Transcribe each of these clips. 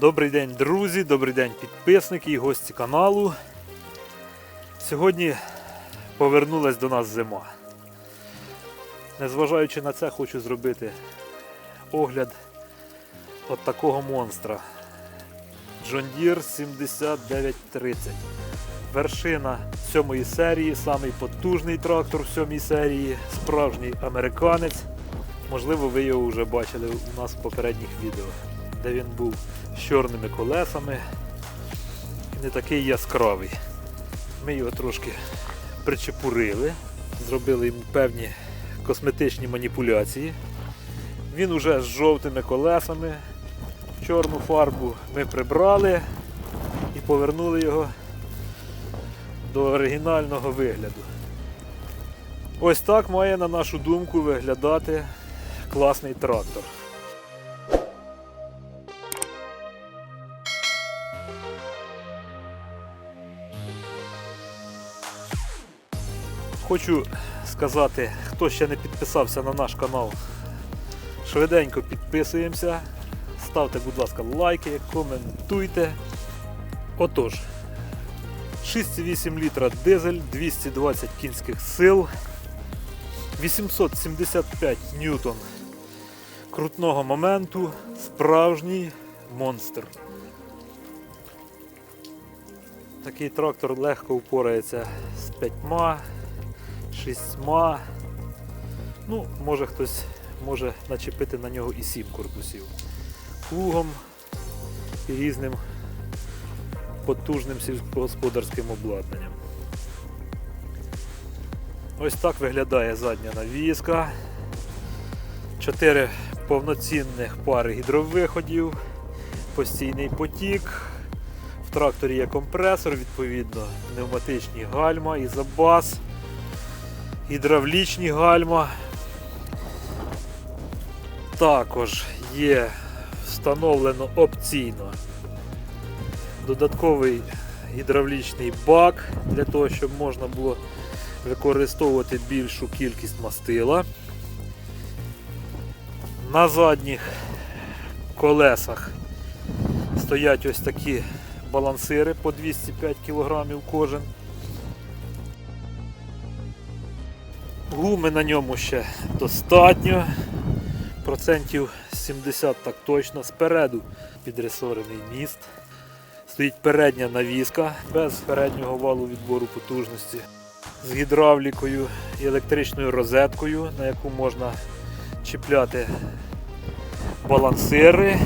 Добрий день, друзі, добрий день, підписники і гості каналу. Сьогодні повернулась до нас зима. Незважаючи на це, хочу зробити огляд от такого монстра. John Deere 7930. Вершина сьомої серії, самий потужний трактор в сьомій серії, справжній американець. Можливо, ви його вже бачили у нас в попередніх відео, де він був з чорними колесами і не такий яскравий. Ми його трошки причепурили, зробили йому певні косметичні маніпуляції. Він уже з жовтими колесами. Чорну фарбу ми прибрали і повернули його до оригінального вигляду. Ось так має, на нашу думку, виглядати класний трактор. Хочу сказати, хто ще не підписався на наш канал, швиденько підписуємося. Ставте, будь ласка, лайки, коментуйте. Отож, 6,8 літра дизель, 220 кінських сил, 875 ньютон крутного моменту, справжній монстр. Такий трактор легко впорається з п'ятьма, шістьма. Ну, може хтось може начепити на нього і сім корпусів. Плугом і різним потужним сільськогосподарським обладнанням. Ось так виглядає задня навіска. Чотири повноцінних пари гідровиходів, постійний потік. В тракторі є компресор, відповідно, пневматичні гальма, ізобас, гідравлічні гальма. Також є встановлено опційно додатковий гідравлічний бак для того, щоб можна було використовувати більшу кількість мастила. На задніх колесах стоять ось такі балансири по 205 кг кожен. Гуми на ньому ще достатньо, процентів 70 так точно. Спереду підресорений міст. Стоїть передня навіска без переднього валу відбору потужності з гідравлікою і електричною розеткою, на яку можна чіпляти балансири,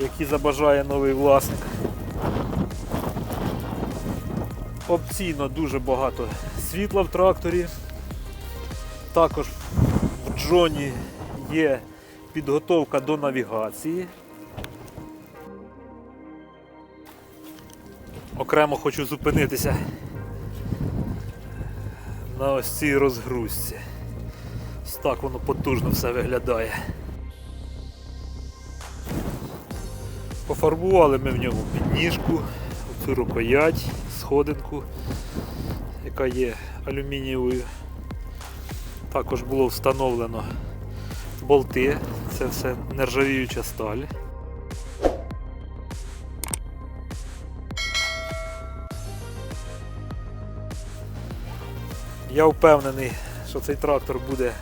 які забажає новий власник. Опційно дуже багато світла в тракторі. Також в Джоні є підготовка до навігації. Окремо хочу зупинитися на ось цій розгрузці. Ось так воно потужно все виглядає. Пофарбували ми в ньому підніжку, цю рукоять, сходинку, яка є алюмінієвою. Також було встановлено болти, це все нержавіюча сталь. Я впевнений, що цей трактор буде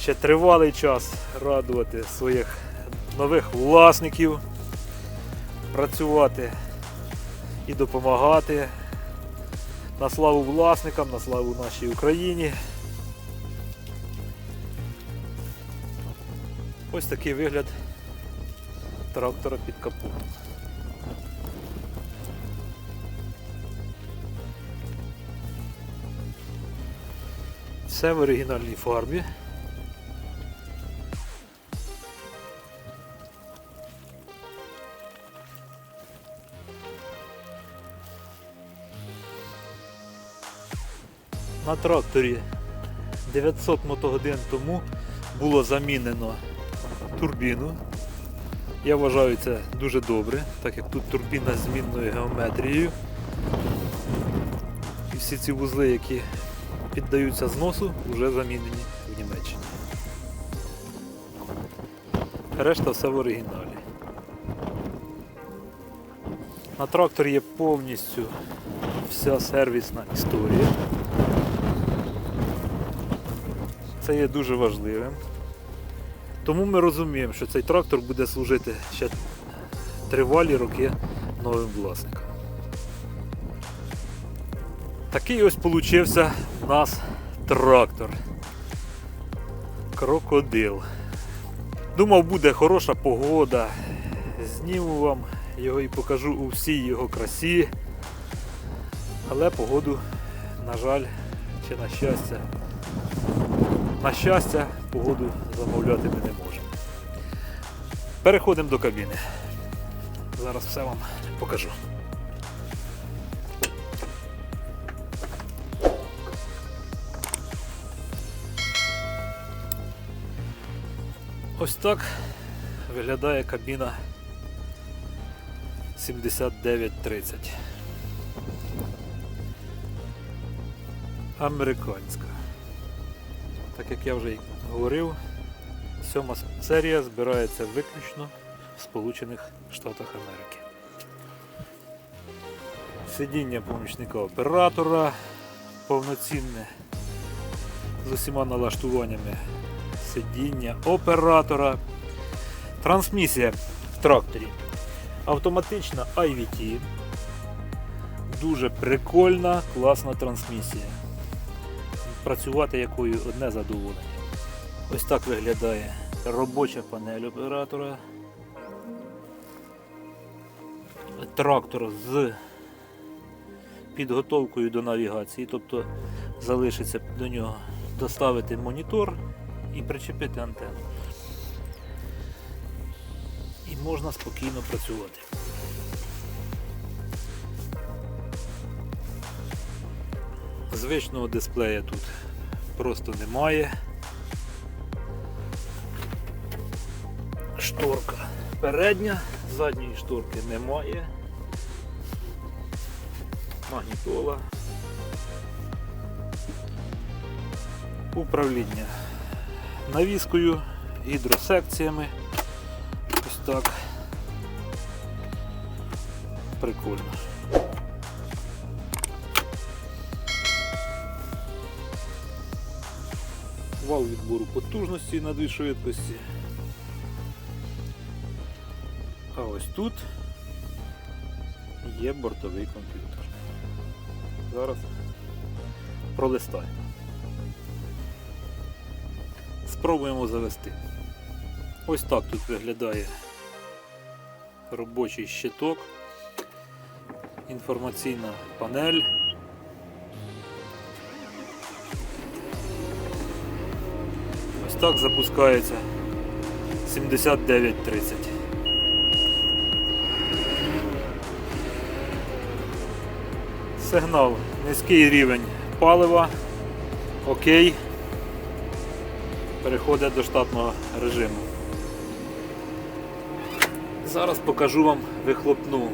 ще тривалий час радувати своїх нових власників, працювати і допомагати на славу власникам, на славу нашій Україні. Ось такий вигляд трактора під капотом. Все в оригінальній фарбі. На тракторі 900 мотогодин тому було замінено турбіну. Я вважаю це дуже добре, так як тут турбіна з змінною геометрією. І всі ці вузли, які піддаються зносу, вже замінені в Німеччині. Решта все в оригіналі. На тракторі є повністю вся сервісна історія. Це є дуже важливим. Тому ми розуміємо, що цей трактор буде служити ще тривалі роки новим власникам. Такий ось получився у нас трактор. Крокодил. Думав, буде хороша погода. Зніму вам його і покажу у всій його красі. Але погоду, на жаль, чи на щастя. На щастя, погоду замовляти ми не можемо. Переходимо до кабіни. Зараз все вам покажу. Ось так виглядає кабіна 7930. Американська. Так як я вже говорив, сьома серія збирається виключно в Сполучених Штатах Америки. Сидіння помічника оператора повноцінне з усіма налаштуваннями сидіння оператора. Трансмісія в тракторі. Автоматична IVT. Дуже прикольна, класна трансмісія. Працювати якою одне задоволення. Ось так виглядає робоча панель оператора. Трактор з підготовкою до навігації, тобто залишиться до нього доставити монітор і причепити антенну. І можна спокійно працювати. Звичного дисплея тут просто немає. Шторка передня, задньої шторки немає. Магнітола. Управління навіскою, гідросекціями. Ось так. Прикольно. Вал відбору потужності на дві швидкості. А ось тут є бортовий комп'ютер. Зараз пролистаємо. Спробуємо завести. Ось так тут виглядає робочий щиток, інформаційна панель. Так запускається 7930. Сигнал, низький рівень палива. Окей переходить до штатного режиму. Зараз покажу вам вихлопну.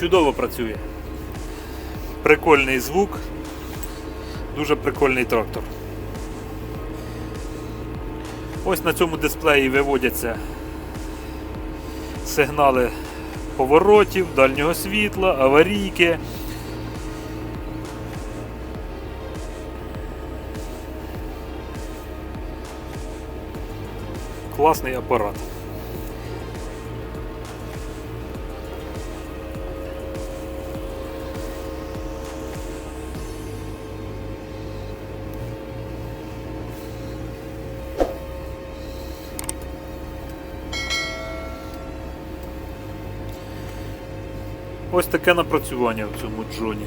Чудово працює. Прикольний звук. Дуже прикольний трактор. Ось на цьому дисплеї виводяться сигнали поворотів, дальнього світла, аварійки. Класний апарат. Ось таке напрацювання в цьому джоні.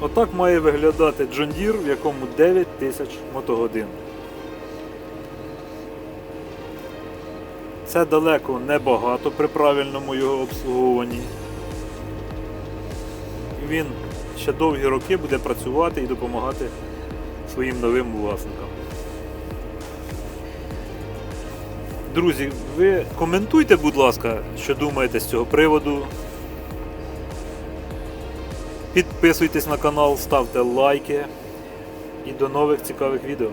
Отак має виглядати Deere, в якому 9 тисяч мотогодин. Це далеко небагато при правильному його обслуговуванні. Він ще довгі роки буде працювати і допомагати своїм новим власникам. Друзі, ви коментуйте, будь ласка, що думаєте з цього приводу. Підписуйтесь на канал, ставте лайки і до нових цікавих відео.